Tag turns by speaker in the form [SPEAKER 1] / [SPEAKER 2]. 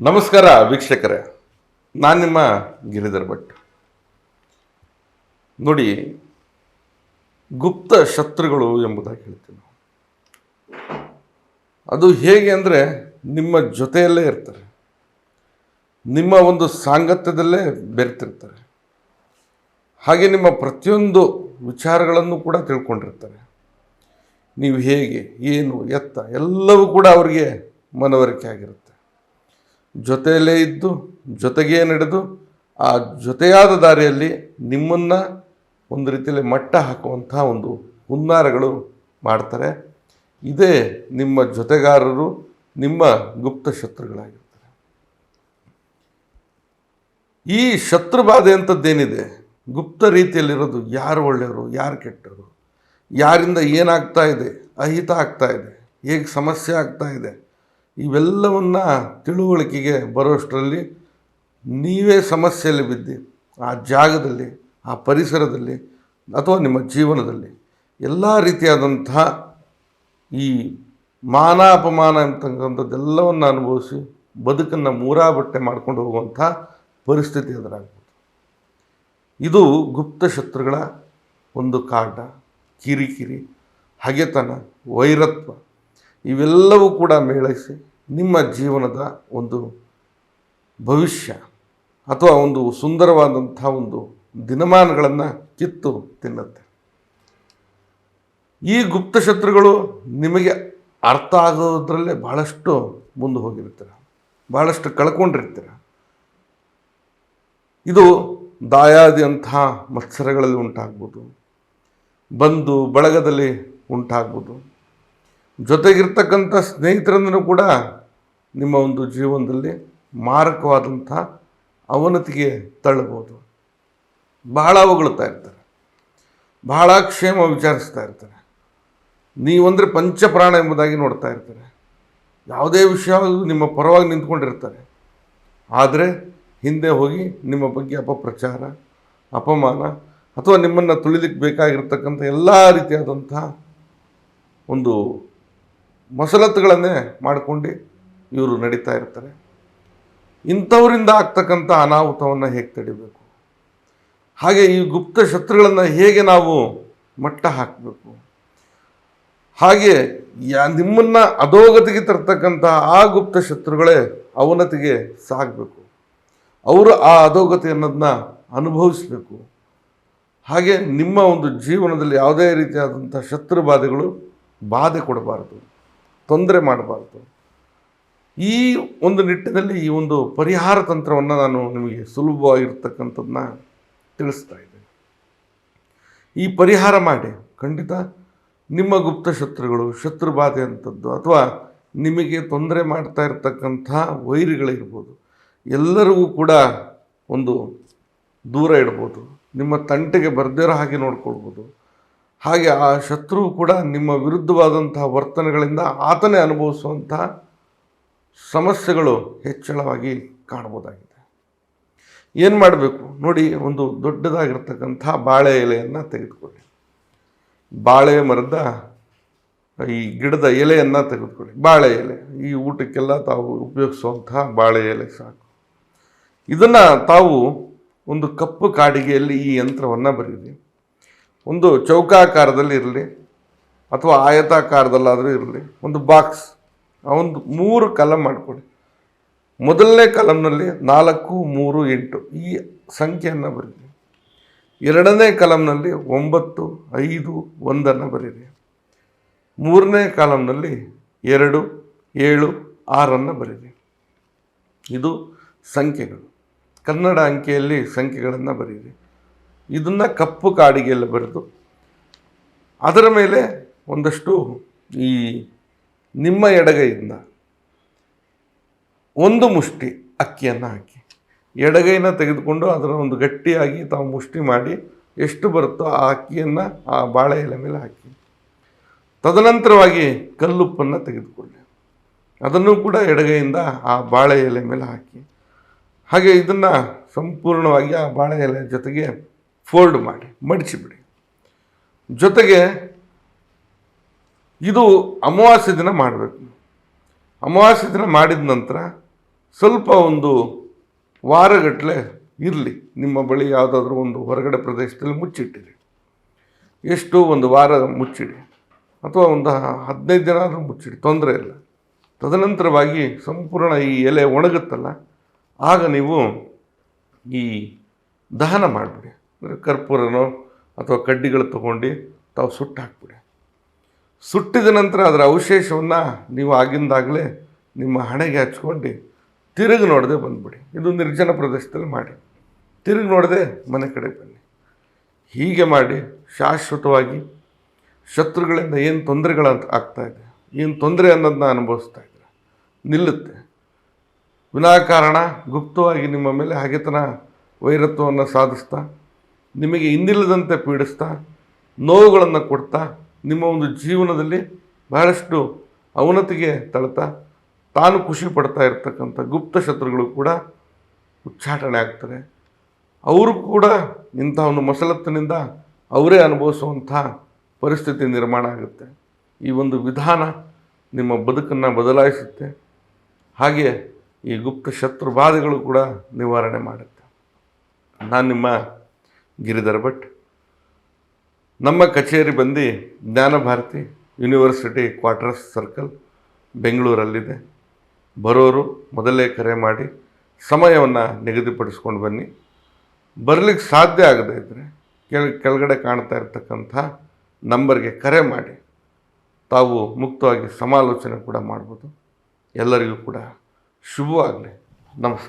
[SPEAKER 1] ನಮಸ್ಕಾರ ವೀಕ್ಷಕರೇ. ನಾನು ನಿಮ್ಮ ಗಿರಿಧರ್ ಭಟ್. ನೋಡಿ, ಗುಪ್ತ ಶತ್ರುಗಳು ಎಂಬುದಾಗಿ ಹೇಳ್ತೀವಿ ನಾವು. ಅದು ಹೇಗೆ ಅಂದರೆ, ನಿಮ್ಮ ಜೊತೆಯಲ್ಲೇ ಇರ್ತಾರೆ. ನಿಮ್ಮ ಒಂದು ಸಾಂಗತ್ಯದಲ್ಲೇ ಬೆರೆತಿರ್ತಾರೆ. ಹಾಗೆ ನಿಮ್ಮ ಪ್ರತಿಯೊಂದು ವಿಚಾರಗಳನ್ನು ಕೂಡ ತಿಳ್ಕೊಂಡಿರ್ತಾರೆ. ನೀವು ಹೇಗೆ, ಏನು, ಎತ್ತ, ಎಲ್ಲವೂ ಕೂಡ ಅವರಿಗೆ ಮನವರಿಕೆ ಆಗಿರುತ್ತೆ. ಜೊತೆಯಲ್ಲೇ ಇದ್ದು, ಜೊತೆಗೇ ನಡೆದು, ಆ ಜೊತೆಯಾದ ದಾರಿಯಲ್ಲಿ ನಿಮ್ಮನ್ನು ಒಂದು ರೀತಿಯಲ್ಲಿ ಮಟ್ಟ ಹಾಕುವಂಥ ಒಂದು ಹುನ್ನಾರಗಳು ಮಾಡ್ತಾರೆ. ಇದೇ ನಿಮ್ಮ ಜೊತೆಗಾರರು, ನಿಮ್ಮ ಗುಪ್ತ ಶತ್ರುಗಳಾಗಿರ್ತಾರೆ. ಈ ಶತ್ರು ಬಾಧೆ ಅಂಥದ್ದೇನಿದೆ ಗುಪ್ತ ರೀತಿಯಲ್ಲಿರೋದು ಯಾರು ಒಳ್ಳೆಯವರು, ಯಾರು ಕೆಟ್ಟವರು? ಯಾರಿಂದ ಏನಾಗ್ತಾ ಇದೆ? ಅಹಿತ ಆಗ್ತಾ ಇದೆ. ಹೇಗೆ ಸಮಸ್ಯೆ ಆಗ್ತಾ ಇದೆ? ಇವೆಲ್ಲವನ್ನು ತಿಳುವಳಿಕೆಗೆ ಬರೋಷ್ಟರಲ್ಲಿ ನೀವೇ ಸಮಸ್ಯೆಯಲ್ಲಿ ಬಿದ್ದು ಆ ಜಾಗದಲ್ಲಿ, ಆ ಪರಿಸರದಲ್ಲಿ ಅಥವಾ ನಿಮ್ಮ ಜೀವನದಲ್ಲಿ ಎಲ್ಲ ರೀತಿಯಾದಂಥ ಈ ಮಾನ ಅಪಮಾನ ಅಂತಕ್ಕಂಥದ್ದೆಲ್ಲವನ್ನು ಅನುಭವಿಸಿ ಬದುಕನ್ನು ಮೂರಾ ಬಟ್ಟೆ ಮಾಡ್ಕೊಂಡು ಹೋಗುವಂಥ ಪರಿಸ್ಥಿತಿ ಎದುರಾಗ್ಬೋದು. ಇದು ಗುಪ್ತ ಶತ್ರುಗಳ ಒಂದು ಕಾಟ, ಕಿರಿಕಿರಿ, ಹಗೆತನ, ವೈರತ್ವ. ಇವೆಲ್ಲವೂ ಕೂಡ ಮೇಳೈಸಿ ನಿಮ್ಮ ಜೀವನದ ಒಂದು ಭವಿಷ್ಯ ಅಥವಾ ಒಂದು ಸುಂದರವಾದಂಥ ಒಂದು ದಿನಮಾನಗಳನ್ನು ಕಿತ್ತು ತಿನ್ನುತ್ತೆ. ಈ ಗುಪ್ತ ಶತ್ರುಗಳು ನಿಮಗೆ ಅರ್ಥ ಆಗೋದ್ರಲ್ಲೇ ಭಾಳಷ್ಟು ಮುಂದೆ ಹೋಗಿರ್ತೀರ ಭಾಳಷ್ಟು ಕಳ್ಕೊಂಡಿರ್ತೀರ. ಇದು ದಾಯಾದಿ ಅಂತಹ ಮತ್ಸರಗಳಲ್ಲಿ ಉಂಟಾಗ್ಬೋದು, ಬಂದು ಬಳಗದಲ್ಲಿ ಉಂಟಾಗ್ಬೋದು. ಜೊತೆಗಿರ್ತಕ್ಕಂಥ ಸ್ನೇಹಿತರನ್ನು ಕೂಡ ನಿಮ್ಮ ಒಂದು ಜೀವನದಲ್ಲಿ ಮಾರಕವಾದಂಥ ಅವನತಿಗೆ ತಳ್ಳಬಹುದು. ಬಹಳ ಹೊಗಳ್ತಾ ಇರ್ತಾರೆ. ಬಹಳ ಕ್ಷೇಮ ವಿಚಾರಿಸ್ತಾ ಇರ್ತಾರೆ. ನೀವಂದರೆ ಪಂಚಪ್ರಾಣ ಎಂಬುದಾಗಿ ನೋಡ್ತಾ ಇರ್ತಾರೆ. ಯಾವುದೇ ವಿಷಯ ನಿಮ್ಮ ಪರವಾಗಿ ನಿಂತ್ಕೊಂಡಿರ್ತಾರೆ. ಆದರೆ ಹಿಂದೆ ಹೋಗಿ ನಿಮ್ಮ ಬಗ್ಗೆ ಅಪಪ್ರಚಾರ, ಅಪಮಾನ ಅಥವಾ ನಿಮ್ಮನ್ನು ತುಳಿಲಿಕ್ಕೆ ಬೇಕಾಗಿರ್ತಕ್ಕಂಥ ಎಲ್ಲ ರೀತಿಯಾದಂಥ ಒಂದು ಮಸಲತ್ತುಗಳನ್ನೇ ಮಾಡಿಕೊಂಡು ಇವರು ನಡೀತಾ ಇರ್ತಾರೆ. ಇಂಥವರಿಂದ ಆಗ್ತಕ್ಕಂಥ ಅನಾಹುತವನ್ನು ಹೇಗೆ ತಡಿಬೇಕು? ಹಾಗೆ ಈ ಗುಪ್ತ ಶತ್ರುಗಳನ್ನು ಹೇಗೆ ನಾವು ಮಟ್ಟ ಹಾಕಬೇಕು? ಹಾಗೆ ಯಾ ನಿಮ್ಮನ್ನು ಅಧೋಗತಿಗೆ ತರ್ತಕ್ಕಂಥ ಆ ಗುಪ್ತ ಶತ್ರುಗಳೇ ಅವನತಿಗೆ ಸಾಗಬೇಕು. ಅವರು ಆ ಅಧೋಗತಿ ಅನ್ನೋದನ್ನ ಅನುಭವಿಸಬೇಕು. ಹಾಗೆ ನಿಮ್ಮ ಒಂದು ಜೀವನದಲ್ಲಿ ಯಾವುದೇ ರೀತಿಯಾದಂಥ ಶತ್ರು ಬಾಧೆಗಳು ಬಾಧೆ ಕೊಡಬಾರ್ದು. ತೊಂದರೆ ಮಾಡಬಾರ್ದು. ಈ ಒಂದು ನಿಟ್ಟಿನಲ್ಲಿ ಈ ಒಂದು ಪರಿಹಾರ ತಂತ್ರವನ್ನು ನಾನು ನಿಮಗೆ ಸುಲಭವಾಗಿರ್ತಕ್ಕಂಥದ್ದನ್ನ ತಿಳಿಸ್ತಾ ಇದ್ದೇನೆ. ಈ ಪರಿಹಾರ ಮಾಡಿ ಖಂಡಿತ ನಿಮ್ಮ ಗುಪ್ತ ಶತ್ರುಗಳು, ಶತ್ರು ಬಾಧೆ ಅಂಥದ್ದು ಅಥವಾ ನಿಮಗೆ ತೊಂದರೆ ಮಾಡ್ತಾ ಇರತಕ್ಕಂಥ ವೈರಿಗಳಿರ್ಬೋದು, ಎಲ್ಲರಿಗೂ ಕೂಡ ಒಂದು ದೂರ ಇಡ್ಬೋದು, ನಿಮ್ಮ ತಂಟೆಗೆ ಬರ್ದಿರೋ ಹಾಗೆ ನೋಡ್ಕೊಳ್ಬೋದು. ಹಾಗೆ ಆ ಶತ್ರು ಕೂಡ ನಿಮ್ಮ ವಿರುದ್ಧವಾದಂತಹ ವರ್ತನೆಗಳಿಂದ ಆತನೇ ಅನುಭವಿಸುವಂತಹ ಸಮಸ್ಯೆಗಳು ಹೆಚ್ಚಳವಾಗಿ ಕಾಣಬಹುದಾಗಿದೆ. ಏನು ಮಾಡಬೇಕು? ನೋಡಿ, ಒಂದು ದೊಡ್ಡದಾಗಿರ್ತಕ್ಕಂಥ ಬಾಳೆ ಎಲೆಯನ್ನು ತೆಗೆದುಕೊಳ್ಳಿ. ಬಾಳೆ ಮರದ ಈ ಗಿಡದ ಎಲೆಯನ್ನು ತೆಗೆದುಕೊಳ್ಳಿ. ಬಾಳೆ ಎಲೆ, ಈ ಊಟಕ್ಕೆಲ್ಲ ತಾವು ಉಪಯೋಗಿಸುವಂತಹ ಬಾಳೆ ಎಲೆ ಸಾಕು. ಇದನ್ನು ತಾವು ಒಂದು ಕಪ್ಪು ಕಾಡಿಗೆಯಲ್ಲಿ ಈ ಯಂತ್ರವನ್ನು ಬರೀರಿ ಒಂದು ಚೌಕಾಕಾರದಲ್ಲಿ ಇರಲಿ ಅಥವಾ ಆಯತಾಕಾರದಲ್ಲಾದರೂ ಇರಲಿ, ಒಂದು ಬಾಕ್ಸ್ ಒಂದು ಮೂರು ಕಲಮ್ ಮಾಡಿಕೊಡಿ ಮೊದಲನೇ ಕಲಂನಲ್ಲಿ ನಾಲ್ಕು, ಮೂರು, ಎಂಟು ಈ ಸಂಖ್ಯೆಯನ್ನು ಬರೀರಿ ಎರಡನೇ ಕಲಂನಲ್ಲಿ ಒಂಬತ್ತು, ಐದು, ಒಂದನ್ನು ಬರೀರಿ ಮೂರನೇ ಕಾಲಂನಲ್ಲಿ ಎರಡು, ಏಳು, ಆರನ್ನು ಬರೀರಿ ಇದು ಸಂಖ್ಯೆಗಳು. ಕನ್ನಡ ಅಂಕೆಯಲ್ಲಿ ಸಂಖ್ಯೆಗಳನ್ನು ಬರೀರಿ ಇದನ್ನು ಕಪ್ಪು ಕಾಡಿಗೆಯಲ್ಲಿ ಬರೆದು ಅದರ ಮೇಲೆ ಒಂದಷ್ಟು ಈ ನಿಮ್ಮ ಎಡಗೈಯಿಂದ ಒಂದು ಮುಷ್ಟಿ ಅಕ್ಕಿಯನ್ನು ಹಾಕಿ. ಎಡಗೈನ ತೆಗೆದುಕೊಂಡು ಅದರ ಒಂದು ಗಟ್ಟಿಯಾಗಿ ತಾವು ಮುಷ್ಟಿ ಮಾಡಿ ಎಷ್ಟು ಬರುತ್ತೋ ಆ ಅಕ್ಕಿಯನ್ನು ಆ ಬಾಳೆ ಎಲೆ ಮೇಲೆ ಹಾಕಿ. ತದನಂತರವಾಗಿ ಕಲ್ಲುಪ್ಪನ್ನು ತೆಗೆದುಕೊಳ್ಳಿ. ಅದನ್ನು ಕೂಡ ಎಡಗೈಯಿಂದ ಆ ಬಾಳೆ ಎಲೆ ಮೇಲೆ ಹಾಕಿ. ಹಾಗೆ ಇದನ್ನು ಸಂಪೂರ್ಣವಾಗಿ ಆ ಬಾಳೆ ಎಲೆ ಜೊತೆಗೆ ಫೋಲ್ಡ್ ಮಾಡಿ ಮಡಿಸಿಬಿಡಿ ಜೊತೆಗೆ ಇದು ಅಮಾವಾಸ್ಯ ದಿನ ಮಾಡಬೇಕು. ಅಮಾವಾಸ್ಯ ದಿನ ಮಾಡಿದ ನಂತರ ಸ್ವಲ್ಪ ಒಂದು ವಾರಗಟ್ಟಲೆ ಇರಲಿ. ನಿಮ್ಮ ಬಳಿ ಯಾವುದಾದ್ರೂ ಒಂದು ಹೊರಗಡೆ ಪ್ರದೇಶದಲ್ಲಿ ಮುಚ್ಚಿಟ್ಟಿರಿ. ಎಷ್ಟು ಒಂದು ವಾರ ಮುಚ್ಚಿಡಿ. ಅಥವಾ ಒಂದು ಹದಿನೈದು ದಿನ ಆದರೂ ಮುಚ್ಚಿಡಿ, ತೊಂದರೆ ಇಲ್ಲ. ತದನಂತರವಾಗಿ ಸಂಪೂರ್ಣ ಈ ಎಲೆ ಒಣಗುತ್ತಲ್ಲ, ಆಗ ನೀವು ಈ ದಹನ ಮಾಡಿಬಿಡಿ. ಅಂದರೆ ಕರ್ಪೂರನೋ ಅಥವಾ ಕಡ್ಡಿಗಳು ತೊಗೊಂಡು ತಾವು ಸುಟ್ಟು ಹಾಕ್ಬಿಡಿ ಸುಟ್ಟಿದ ನಂತರ ಅದರ ಅವಶೇಷವನ್ನು ನೀವು ಆಗಿಂದಾಗಲೇ ನಿಮ್ಮ ಹಣೆಗೆ ಹಚ್ಕೊಂಡು ತಿರುಗಿ ನೋಡದೆ ಬಂದುಬಿಡಿ. ಇದು ನಿರ್ಜನ ಪ್ರದೇಶದಲ್ಲಿ ಮಾಡಿ. ತಿರುಗಿ ನೋಡದೆ ಮನೆ ಕಡೆ ಬನ್ನಿ. ಹೀಗೆ ಮಾಡಿ ಶಾಶ್ವತವಾಗಿ ಶತ್ರುಗಳಿಂದ ಏನು ತೊಂದರೆಗಳು ಆಗ್ತಾ ಇದೆ. ಏನು ತೊಂದರೆ ಅನ್ನೋದನ್ನ ಅನುಭವಿಸ್ತಾ ಇದ್ದೀರ? ನಿಲ್ಲುತ್ತೆ. ವಿನಾಕಾರಣ, ಗುಪ್ತವಾಗಿ ನಿಮ್ಮ ಮೇಲೆ ಹಾಗೆತನ, ವೈರತ್ವವನ್ನು ಸಾಧಿಸ್ತಾ ನಿಮಗೆ ಹಿಂದಿಲ್ಲದಂತೆ ಪೀಡಿಸ್ತಾ, ನೋವುಗಳನ್ನು ಕೊಡ್ತಾ, ನಿಮ್ಮ ಒಂದು ಜೀವನದಲ್ಲಿ ಬಹಳಷ್ಟು ಅವನತಿಗೆ ತಳ್ತಾ, ತಾನು ಖುಷಿ ಪಡ್ತಾ ಇರ್ತಕ್ಕಂಥ ಗುಪ್ತ ಶತ್ರುಗಳು ಕೂಡ ಉಚ್ಚಾಟನೆ ಆಗ್ತಾರೆ. ಅವರು ಕೂಡ ಇಂಥ ಒಂದು ಮಸಲತ್ತಿನಿಂದ ಅವರೇ ಅನುಭವಿಸುವಂಥ ಪರಿಸ್ಥಿತಿ ನಿರ್ಮಾಣ ಆಗುತ್ತೆ. ಈ ಒಂದು ವಿಧಾನ ನಿಮ್ಮ ಬದುಕನ್ನು ಬದಲಾಯಿಸುತ್ತೆ. ಹಾಗೆ ಈ ಗುಪ್ತ ಶತ್ರು ಬಾಧೆಗಳು ಕೂಡ ನಿವಾರಣೆ ಮಾಡುತ್ತೆ. ನಾನು ನಿಮ್ಮ ಗಿರಿಧರ್ ಭಟ್. ನಮ್ಮ ಕಚೇರಿ ಬಂದು ಜ್ಞಾನಭಾರತಿ ಯೂನಿವರ್ಸಿಟಿ ಕ್ವಾರ್ಟರ್ಸ್ ಸರ್ಕಲ್ ಬೆಂಗಳೂರಲ್ಲಿದೆ. ಬರೋರು ಮೊದಲೇ ಕರೆ ಮಾಡಿ ಸಮಯವನ್ನು ನಿಗದಿಪಡಿಸ್ಕೊಂಡು ಬನ್ನಿ. ಬರಲಿಕ್ಕೆ ಸಾಧ್ಯ ಆಗದೇ ಇದ್ದರೆ ಕೆಳ, ಕೆಳಗಡೆ ಕಾಣ್ತಾ ಇರ್ತಕ್ಕಂಥ ನಂಬರ್ಗೆ ಕರೆ ಮಾಡಿ. ತಾವು ಮುಕ್ತವಾಗಿ ಸಮಾಲೋಚನೆ ಕೂಡ ಮಾಡ್ಬೋದು. ಎಲ್ಲರಿಗೂ ಕೂಡ ಶುಭವಾಗಲಿ. ನಮಸ್ಕಾರ.